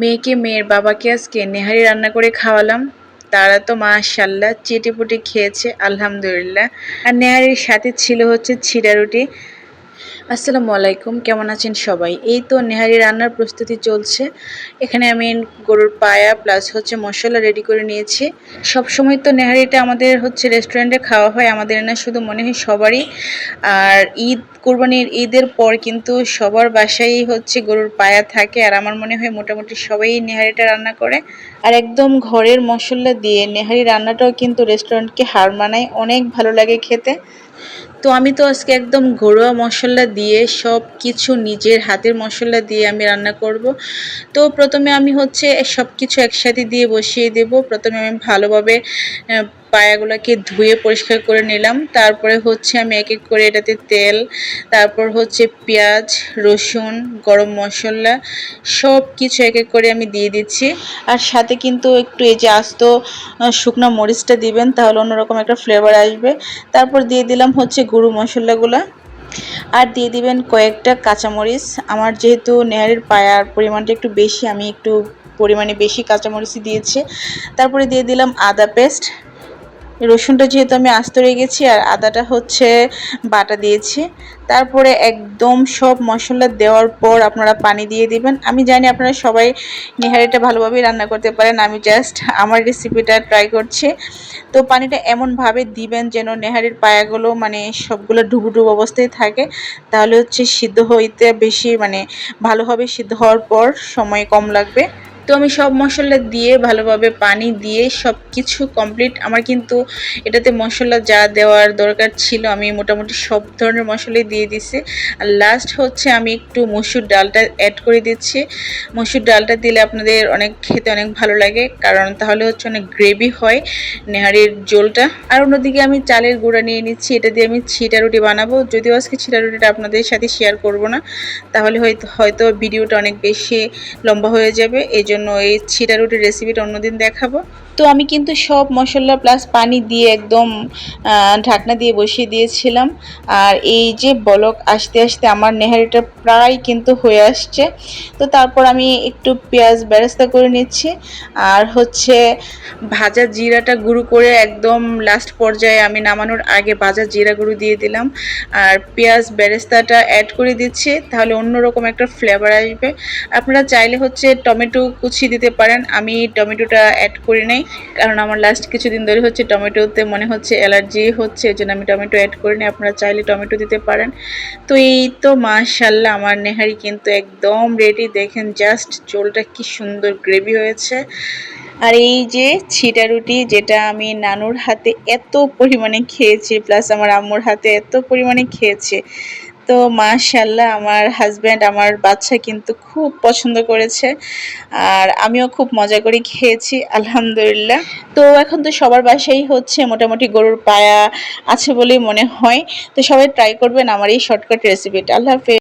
মেয়েকে মেয়ের বাবাকে আজকে নেহারি রান্না করে খাওয়ালাম। তারা তো মাশাল্লাহ চেটেপুটে খেয়েছে, আলহামদুলিল্লাহ। আর নেহারির সাথে ছিল হচ্ছে ছিঁড়া রুটি। আসসালামু আলাইকুম, কেমন আছেন সবাই? এই তো নেহারি রান্নার প্রস্তুতি চলছে। এখানে আমি গরুর পায়া প্লাস হচ্ছে মশলা রেডি করে নিয়েছি। সব সময় তো নেহারিটা আমাদের হচ্ছে রেস্টুরেন্টে খাওয়া হয়, আমাদের না শুধু মনে হয় সবারই। আর ঈদ, কোরবানির ঈদের পর কিন্তু সবার বাসায় হচ্ছে গরুর পায়া থাকে, আর আমার মনে হয় মোটামুটি সবাই নেহারিটা রান্না করে। আর একদম ঘরের মশলা দিয়ে নেহারি রান্নাটাও কিন্তু রেস্টুরেন্টকে হার মানায়, অনেক ভালো লাগে খেতে। তো আমি তো আজকে একদম ঘরোয়া মশলা দিয়ে সব কিছু নিজের হাতের মশলা দিয়ে আমি রান্না করব। তো প্রথমে আমি হচ্ছে সব কিছু একসাথে দিয়ে বসিয়ে দেব। প্রথমে আমি ভালোভাবে পায়াগুলোকে ধুয়ে পরিষ্কার করে নিলাম। তারপরে হচ্ছে আমি এক এক করে এটাতে তেল, তারপর হচ্ছে পেঁয়াজ, রসুন, গরম মশলা সব কিছু এক এক করে আমি দিয়ে দিচ্ছি। আর সাথে কিন্তু একটু এই যে আস্ত শুকনো মরিচটা দিবেন, তাহলে অন্যরকম একটা ফ্লেভার আসবে। তারপর দিয়ে দিলাম হচ্ছে গুঁড়ো মশলাগুলো। আর দিয়ে দিবেন কয়েকটা কাঁচামরিচ। আমার যেহেতু নেহারের পায়ার পরিমাণটা একটু বেশি, আমি একটু পরিমাণে বেশি কাঁচামরিচই দিয়েছি। তারপরে দিয়ে দিলাম আদা পেস্ট। রসুনটা যেহেতু আমি আস্ত রেখেছি আর আদাটা হচ্ছে বাটা দিয়েছি, তারপরে একদম সব মশলা দেওয়ার পর আপনারা পানি দিয়ে দিবেন। আমি জানি আপনারা সবাই নিহারিটা ভালোভাবেই রান্না করতে পারেন, আমি জাস্ট আমার রেসিপিটা ট্রাই করছি। তো পানিটা এমনভাবে দিবেন যেন নেহারির পায়াগুলো মানে সবগুলো ডুবু অবস্থায় থাকে, তাহলে হচ্ছে সিদ্ধ হইতে বেশি মানে ভালোভাবে সিদ্ধ হওয়ার পর সময় কম লাগবে। তো আমি সব মশলা দিয়ে ভালোভাবে পানি দিয়ে সব কিছু কমপ্লিট আমার কিন্তু এটাতে মশলা যা দেওয়ার দরকার ছিল, আমি মোটামুটি সব ধরনের মশলাই দিয়ে দিছি। আর লাস্ট হচ্ছে আমি একটু মসুর ডালটা অ্যাড করে দিচ্ছি। মসুর ডালটা দিলে আপনাদের অনেক খেতে অনেক ভালো লাগে, কারণ তাহলে হচ্ছে অনেক গ্রেভি হয় নেহারির জোলটা আর অন্যদিকে আমি চালের গুঁড়া নিয়ে নিচ্ছি, এটা দিয়ে আমি ছিটা রুটি বানাবো। যদিও আজকে ছিটা রুটিটা আপনাদের সাথে শেয়ার করব না, তাহলে হয়তো হয়তো ভিডিওটা অনেক বেশি লম্বা হয়ে যাবে, এই জন্য এই ছিটা রুটির রেসিপিটা অন্যদিন দেখাবো। তো আমি কিন্তু সব মশলা প্লাস পানি দিয়ে একদম ঢাকনা দিয়ে বসিয়ে দিয়েছিলাম। আর এই যে বলক আসতে আসতে আমার নেহারিটা প্রায় কিন্তু হয়ে আসছে। তো তারপর আমি একটু পেঁয়াজ বেরেস্তা করে নিচ্ছি। আর হচ্ছে ভাজা জিরাটা গুঁড়ো করে একদম লাস্ট পর্যায়ে আমি নামানোর আগে ভাজা জিরা গুঁড়ো দিয়ে দিলাম। আর পেঁয়াজ বেরেস্তাটা অ্যাড করে দিচ্ছি, তাহলে অন্যরকম একটা ফ্লেভার আসবে। আপনারা চাইলে হচ্ছে টমেটো কুচি দিতে পারেন। আমি টমেটোটা অ্যাড করে নাই। কারণ আমার লাস্ট কিছুদিন ধরে হচ্ছে টমেটোতে মনে হচ্ছে অ্যালার্জি হচ্ছে এই জন্য আমি টমেটো অ্যাড করিনি। আপনারা চাইলে টমেটো দিতে পারেন। তো এই তো মাশাল্লাহ আমার নেহারি কিন্তু একদম রেডি দেখেন জাস্ট চোলটা কি সুন্দর গ্রেভি হয়েছে। আর এই যে ছিটা রুটি, যেটা আমি নানুর হাতে এত পরিমাণে খেয়েছি প্লাস আমার আম্মুর হাতে এত পরিমাণে খেয়েছে। তো মাশাল্লাহ আমার হাজব্যান্ড আমার বাচ্চা কিন্তু খুব পছন্দ করেছে। আর আমিও খুব মজা করে খেয়েছি, আলহামদুলিল্লাহ। তো এখন তো সবার বাসাই হচ্ছে মোটামুটি গরুর পায়া আছে বলেই মনে হয়। তো সবাই ট্রাই করবেন আমার এই শর্টকাট রেসিপিটা আল্লাহ হাফেজ।